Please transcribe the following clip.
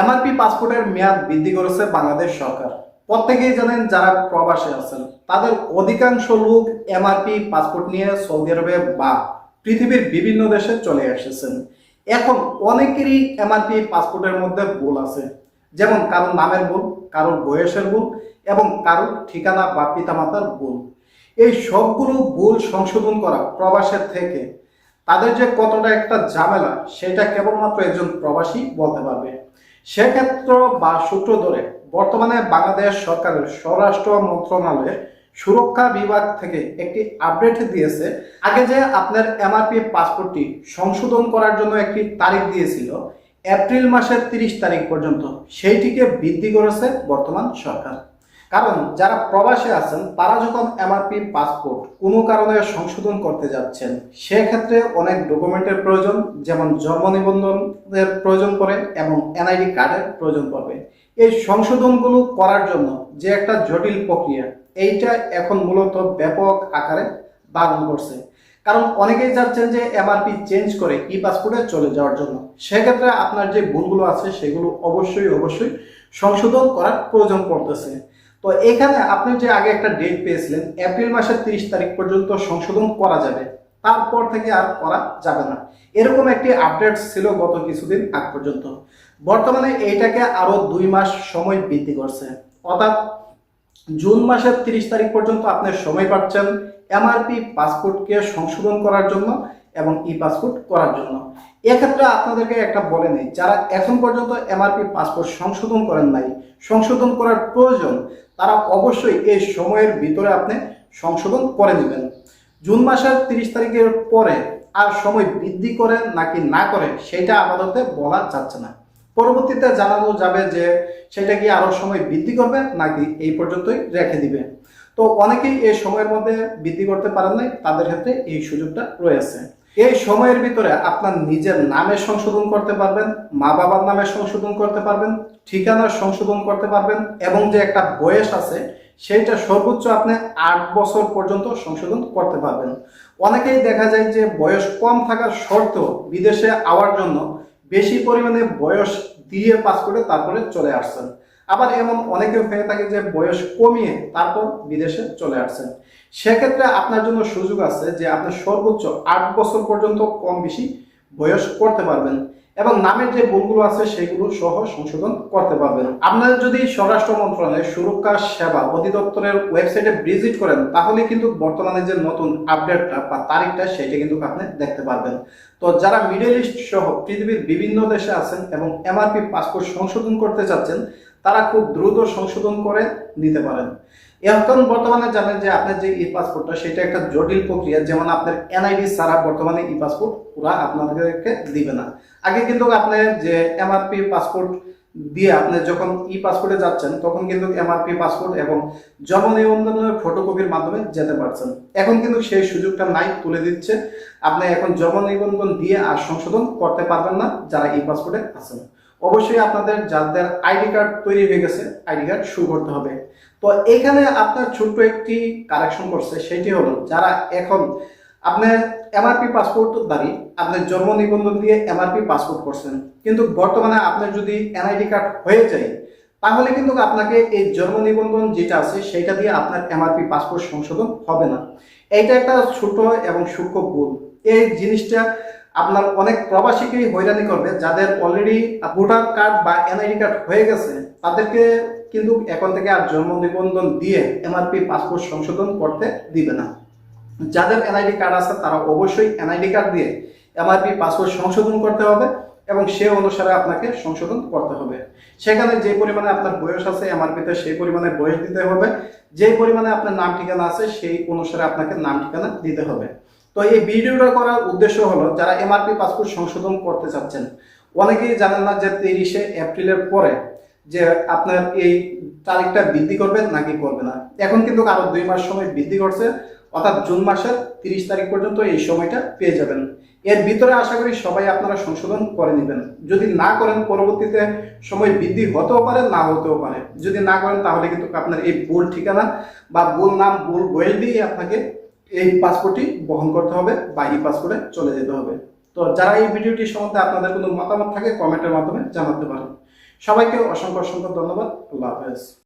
MRP পাসপোর্টের মেয়াদ বৃদ্ধি করেছে বাংলাদেশ সরকার। প্রত্যেকেই জানেন যারা প্রবাসে আছেন, তাদের অধিকাংশ লোক এমআরপি পাসপোর্ট নিয়ে সৌদি আরবে বা পৃথিবীর বিভিন্ন দেশে চলে এসেছেন। এখন অনেকেরই এমআরপি পাসপোর্টের মধ্যে ভুল আছে। যেমন কারোর নামের ভুল, কারোর বয়সের ভুল এবং কারোর ঠিকানা বা পিতামাতার ভুল। এই সবগুলো ভুল সংশোধন করা প্রবাসের থেকে, তাদের যে কতটা একটা ঝামেলা, সেটা কেবলমাত্র একজন প্রবাসী বলতে পারবে। সেক্ষেত্র বা সূত্র ধরে বর্তমানে বাংলাদেশ সরকারের স্বরাষ্ট্র মন্ত্রণালয়ের সুরক্ষা বিভাগ থেকে একটি আপডেট দিয়েছে। আগে যে আপনার এমআরপি পাসপোর্টটি সংশোধন করার জন্য একটি তারিখ দিয়েছিল, এপ্রিল মাসের তিরিশ তারিখ পর্যন্ত সেইটিকে বৃদ্ধি করেছে বর্তমান সরকার। কারণ যারা প্রবাসে আছেন, তারা যখন এমআরপি পাসপোর্ট কোনো কারণে সংশোধন করতে যাচ্ছেন, সেক্ষেত্রে অনেক ডকুমেন্টের প্রয়োজন, যেমন জন্ম নিবন্ধনের প্রয়োজন পড়ে এবং এনআইডি কার্ডের প্রয়োজন পড়বে। এই সংশোধনগুলো করার জন্য যে একটা জটিল প্রক্রিয়া, এইটা এখন মূলত ব্যাপক আকারে ধারণ করছে। কারণ অনেকেই চাচ্ছেন যে এমআরপি চেঞ্জ করে ই পাসপোর্টে চলে যাওয়ার জন্য। সেক্ষেত্রে আপনার যে ভুলগুলো আছে, সেগুলো অবশ্যই অবশ্যই সংশোধন করার প্রয়োজন পড়তেছে। তো এখানে আপনি যে আগে একটা ডেট পেয়েছিলেন এপ্রিল মাসের তিরিশ তারিখ পর্যন্ত সংশোধন করা যাবে। তারপর থেকে আর করা যাবে না। এরকম একটি আপডেট ছিল গত কিছুদিন আগ পর্যন্ত। বর্তমানে এইটাকে আরও দুই মাস সময় বৃদ্ধি করছে। অর্থাৎ জুন মাসের তিরিশ তারিখ পর্যন্ত আপনি সময় পাচ্ছেন এমআরপি পাসপোর্টকে সংশোধন করার জন্য এবং ই পাসপোর্ট করার জন্য। এক্ষেত্রে আপনাদেরকে একটা বলে নেই, যারা এখন পর্যন্ত এমআরপি পাসপোর্ট সংশোধন করেন নাই, সংশোধন করার প্রয়োজন তারা অবশ্যই এই সময়ের ভিতরে আপনি সংশোধন করে নেবেন। জুন মাসের তিরিশ তারিখের পরে আর সময় বৃদ্ধি করে নাকি না করে সেটা আপাতত বলা যাচ্ছে না। পরবর্তীতে জানানো যাবে যে সেটা কি আরও সময় বৃদ্ধি করবে নাকি এই পর্যন্তই রেখে দিবে। তো অনেকেই এই সময়ের মধ্যে বৃদ্ধি করতে পারেন নাই, তাদের ক্ষেত্রে এই সুযোগটা রয়েছে। এই সময়ের ভিতরে আপনার নিজের নামে সংশোধন করতে পারবেন, মা বাবার নামে সংশোধন করতে পারবেন ঠিকানা সংশোধন করতে পারবেন এবং যে একটা বয়স আছে, সেইটা সর্বোচ্চ আপনি আট বছর পর্যন্ত সংশোধন করতে পারবেন। অনেকেই দেখা যায় যে বয়স কম থাকার শর্তেও বিদেশে আওয়ার জন্য বেশি পরিমাণে বয়স দিয়ে পাস করে তারপরে চলে আসছেন। আবার এমন অনেকে হয়ে থাকে যে বয়স কমিয়ে তারপর বিদেশে চলে আসছেন। সেক্ষেত্রে আপনার জন্য সুযোগ আছে যে আপনি সর্বোচ্চ আট বছর পর্যন্ত কম বেশি বয়স করতে পারবেন এবং নামের যে ভুলগুলো আছে সেগুলো সহ সংশোধন করতে পারবেন। আপনারা যদি স্বরাষ্ট্র মন্ত্রণালয়ের সুরক্ষা, সেবা অধিদপ্তরের ওয়েবসাইটে ভিজিট করেন, তাহলে কিন্তু বর্তমানে যে নতুন আপডেটটা বা তারিখটা সেটা কিন্তু আপনি দেখতে পারবেন। তো যারা মিডল ইস্ট সহ পৃথিবীর বিভিন্ন দেশে আছেন এবং এমআরপি পাসপোর্ট সংশোধন করতে চাচ্ছেন তারা খুব দ্রুত সংশোধন করে নিতে পারেন। এখন বর্তমানে জানেন যে আপনার যে ই পাসপোর্টটা সেটা একটা জটিল প্রক্রিয়া। যেমন আপনার এনআইডি ছাড়া বর্তমানে ই পাসপোর্ট ওরা আপনাদেরকে দিবে না। আগে কিন্তু আপনি যে এমআরপি পাসপোর্ট দিয়ে আপনি যখন ই পাসপোর্টে যাচ্ছেন, তখন কিন্তু এমআরপি পাসপোর্ট এবং জন্ম নিবন্ধনের ফটোকপির মাধ্যমে যেতে পারছেন। এখন কিন্তু সেই সুযোগটা নাই, তুলে দিচ্ছে। আপনি এখন জন্ম নিবন্ধন দিয়ে আর সংশোধন করতে পারবেন না যারা ই পাসপোর্টে আছেন। অবশ্যই আপনাদের যাদের আইডি কার্ড তৈরি হয়ে গেছে, আইডি কার্ড শুরু করতে হবে। তো এখানে আপনার ছোট্ট একটি কারেকশন করছে, সেটি হলো যারা এখন আপনি এমআরপি পাসপোর্ট দাঁড়ি আপনার জন্ম নিবন্ধন দিয়ে এমআরপি পাসপোর্ট করছেন। কিন্তু বর্তমানে আপনার যদি এনআইডি কার্ড হয়ে যায়, তাহলে কিন্তু আপনাকে এই জন্ম নিবন্ধন যেটা আছে, সেটা দিয়ে আপনার এমআরপি পাসপোর্ট সংশোধন হবে না। এইটা একটা ছোট এবং সূক্ষ্ম ভুল। এই জিনিসটা আপনার অনেক প্রবাসীকেই হয়রানি করবে, যাদের অলরেডি ভোটার কার্ড বা এনআইডি কার্ড হয়ে গেছে, তাদেরকে কিন্তু এখন থেকে আর জন্ম নিবন্ধন দিয়ে এমআরপি পাসপোর্ট সংশোধন করতে দিবে না। যাদের এনআইডি কার্ড আছে, তারা অবশ্যই এনআইডি কার্ড দিয়ে এমআরপি পাসপোর্ট সংশোধন করতে হবে এবং সে অনুসারে আপনাকে সংশোধন করতে হবে। সেখানে যে পরিমাণে আপনার বয়স আছে এমআরপিতে সেই পরিমাণে বয়স দিতে হবে। যে পরিমাণে আপনার নাম ঠিকানা আছে, সেই অনুসারে আপনাকে নাম ঠিকানা দিতে হবে। তো এই ভিডিওটা করার উদ্দেশ্য হলো, যারা এমআরপি পাসপোর্ট সংশোধন করতে চাচ্ছেন, অনেকেই জানেন না যে তিরিশে এপ্রিলের পরে যে আপনার এই তারিখটা বৃদ্ধি করবে নাকি করবে না। এখন কিন্তু আরও দুই মাস সময় বৃদ্ধি করছে, অর্থাৎ জুন মাসের তিরিশ তারিখ পর্যন্ত এই সময়টা পেয়ে যাবেন। এর ভিতরে আশা করি সবাই আপনারা সংশোধন করে নেবেন। যদি না করেন, পরবর্তীতে সময় বৃদ্ধি হতেও পারে, না হতেও পারে। যদি না করেন, তাহলে কিন্তু আপনার এই ভুল ঠিকানা বা ভুল নাম, ভুল বয়স দিয়ে আপনাকে এই পাসপোর্টটি বহন করতে হবে বা ই পাসপোর্টে চলে যেতে হবে। তো যারা এই ভিডিওটি সম্বন্ধে আপনাদের কোনো মতামত থাকে কমেন্টের মাধ্যমে জানাতে পারেন। সবাইকে অসংখ্য অসংখ্য ধন্যবাদ। আল্লাহ হাফেজ।